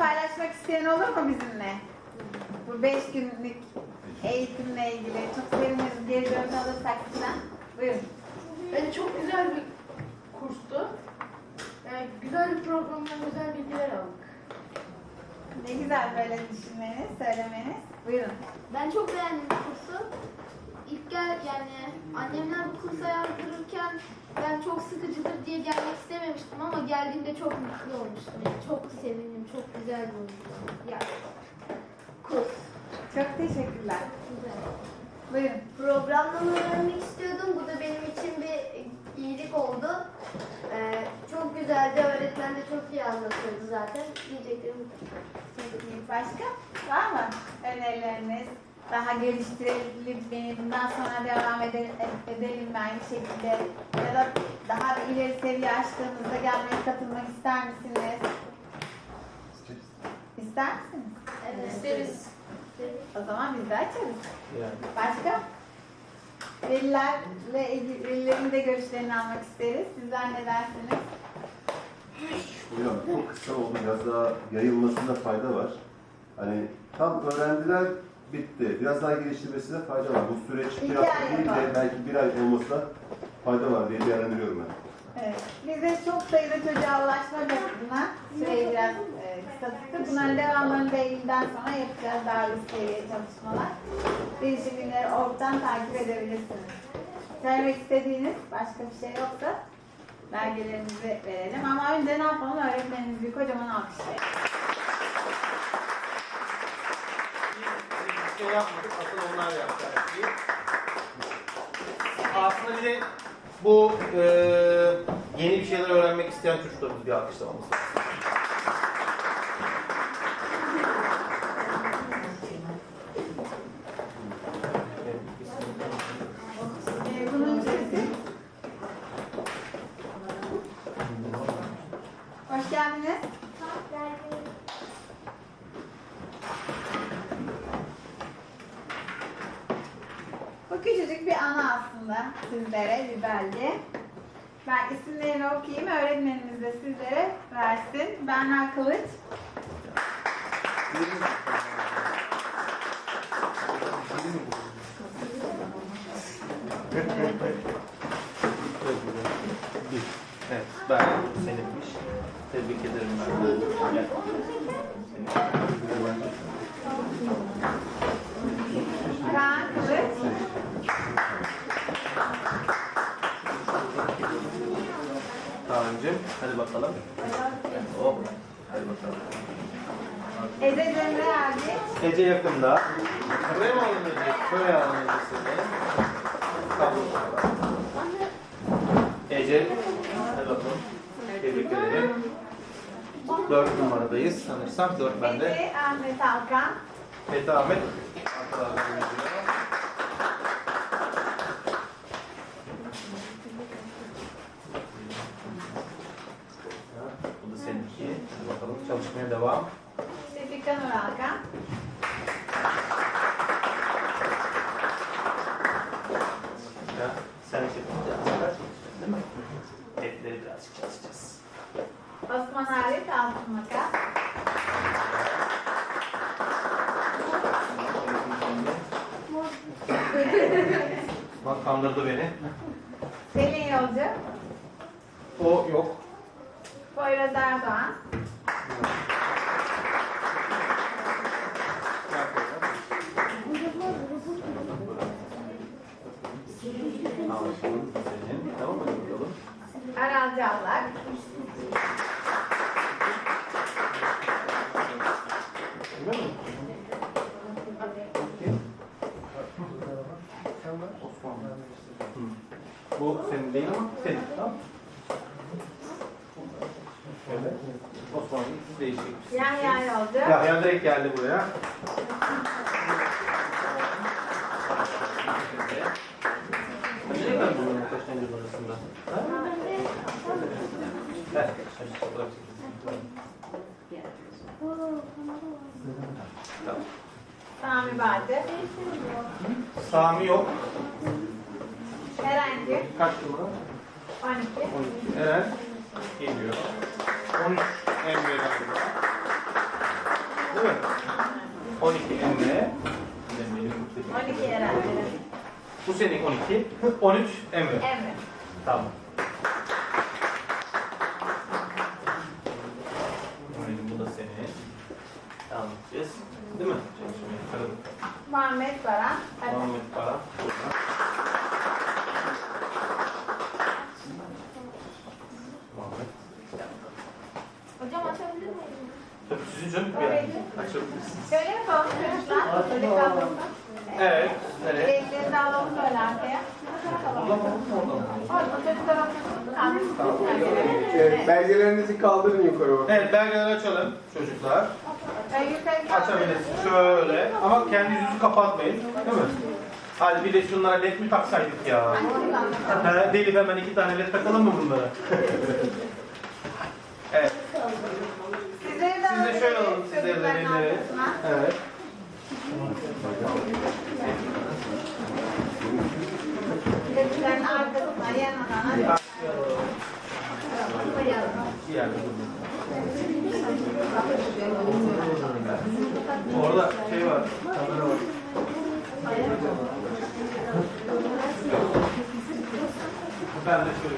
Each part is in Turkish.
paylaşmak isteyen olur mu bizimle? Bu beş günlük eğitimle ilgili çok seviniriz geri dönüş alırsak falan. Buyurun. Bence çok güzel bir kurstu. Yani güzel bir programdan güzel bilgiler aldık. Ne güzel böyle düşünmeniz, söylemeniz. Buyurun. Ben çok beğendim kursu. İlk gel yani annemler bu kursa yazdırırken ben çok sıkıcıdır diye gelmek istememiştim ama geldiğimde çok mutlu olmuştum. Yani çok sevindim, çok güzel bir uygulama. Yani kurs. Çok teşekkürler. Güzel. Buyurun. Programdan öğrenmek istiyordum. Bu da benim için bir iyilik oldu. Ee, çok güzeldi. Öğretmen de çok iyi anlatıyordu zaten. Diyeceklerim. Çok. Başka? Var mı önerileriniz? Daha geliştirelim mi? Bundan sonra devam edelim, edelim mi aynı şekilde? Ya da daha bir ileri seviye açtığımızda gelmeye katılmak ister misiniz? İster misiniz? Evet. İsteriz. O zaman biz de açarız. Yani. Başka? Velilerle ilgili, velilerin de görüşlerini almak isteriz. Sizler ne dersiniz? Hocam çok kısa oldu. Biraz daha yayılmasında fayda var. Hani tam öğrendiler bitti. Biraz daha geliştirmesine fayda var. Bu süreç bir hafta değil de belki bir ay olmasına fayda var diye değerlendiriyorum ben. Evet. Biz de çok sayıda çocuğa ulaşmak adına süreyi biraz e, kısa tuttuk. Bunların devamlarını da Eylül'den sonra yapacağız. Daha üst seviye çalışmalar. Değişik günleri ortadan takip edebilirsiniz. Söylemek istediğiniz başka bir şey yoksa belgelerimizi verelim. Ama önce ne yapalım? Öğretmenimizi kocaman alkışlayalım. Şey yapmadık, asıl onlar yaptı. Aslında bir de bu e, yeni bir şeyler öğrenmek isteyen çocuklarımızı bir alkışlamamız lazım. Hoş geldiniz. Bu küçücük bir ana aslında sizlere bir belge. Ben isimlerini okuyayım, öğretmenimiz de sizlere versin. Berna Kılıç, Evet, ben seninmiş. Tebrik ederim ben. Gel. Hadi bakalım. Hop, hadi bakalım. Ece Cemre Erdi, Ece yakında. Buraya mı alalım Ece? Şöyle alalım Ece'sini. Kablo. Ece, hadi bakalım. Tebrik ederim. Dört numaradayız sanırsam. Dört bende. Ece Ahmet Alkan, Fethi Ahmet. Arkalardan geliyor. Bu da seninki. Hadi bakalım çalışmaya devam. Şefika Nur Alkan, Ya, sen çalışacaksın değil mi? Etleri birazcık çalışacağız. Osman Arif Altın Makas, Bak kandırdı beni. Selin Yolcu, O yok. Poyraz Erdoğan, Al bakalım senin. Tamam mı? Hadi bakalım. Aral Callak, Öyle mi? Hı. Bu senin değil ama senin. Tamam Evet. Osmanlı ikisi değişik. Yahya Yolcu, Yahya direkt geldi buraya. Kaçta geldi bunun kaçıncı numarasında? Ha? Ver, hadi fotoğraf çekelim. Tamam. Sami Bağcı, Sami yok. Erenci, Kaç numara? 12, 12. Eren geliyor. 13 Emre galiba. Değil mi? 12 Emre. 12 herhalde. Bu senin 12. 13 Emre. Evet. Tamam. Bu da senin. Tamam. Değil mi? Bakalım. Muhammed Baran. Muhammed Para. Muhammed. Hocam açabilir miyim? Tabii sizin canım yani. Açabilirsiniz. Şöyle yapalım çocuklar. Böyle kalmasın. Evet. Nereye? Ellerini alalım böyle arkaya. Buradan mı? Oradan mı? Orada çocuklar otursun. kalsın. Evet, belgelerinizi kaldırın yukarı bakın. Evet belgeleri açalım çocuklar. Ben yukarı Açabilirsin şöyle. Ama kendi yüzünüzü kapatmayın. Değil mi? Hadi bir de şunlara led mi taksaydık ya? He, Delip hemen iki tane led takalım mı bunlara? evet. Sizleri de Siz de şöyle elleri. arkasına. Evet. Çocukların arkasına yanına. Orada şey var. Kamera var. Ben de şöyle.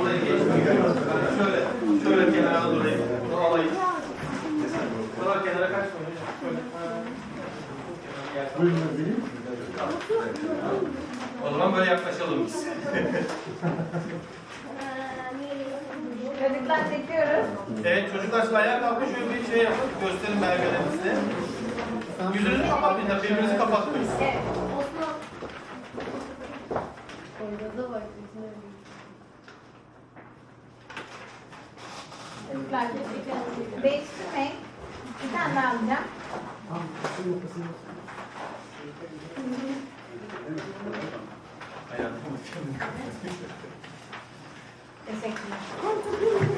Oraya geçmiyorum. Ben şöyle, şöyle kenara durayım. Bunu alayım. Kenara kaçmayın hocam. Şöyle. O zaman böyle yaklaşalım biz. Çocuklar çekiyoruz. Evet çocuklar şimdi ayağa kalkın şöyle bir şey yapın. Gösterin belgelerinizi. Yüzünüzü kapatmayın da birbirinizi kapatmayın. Evet. Çocuklar değiştirmeyin. Bir tane daha alacağım. Hayatım. Teşekkürler.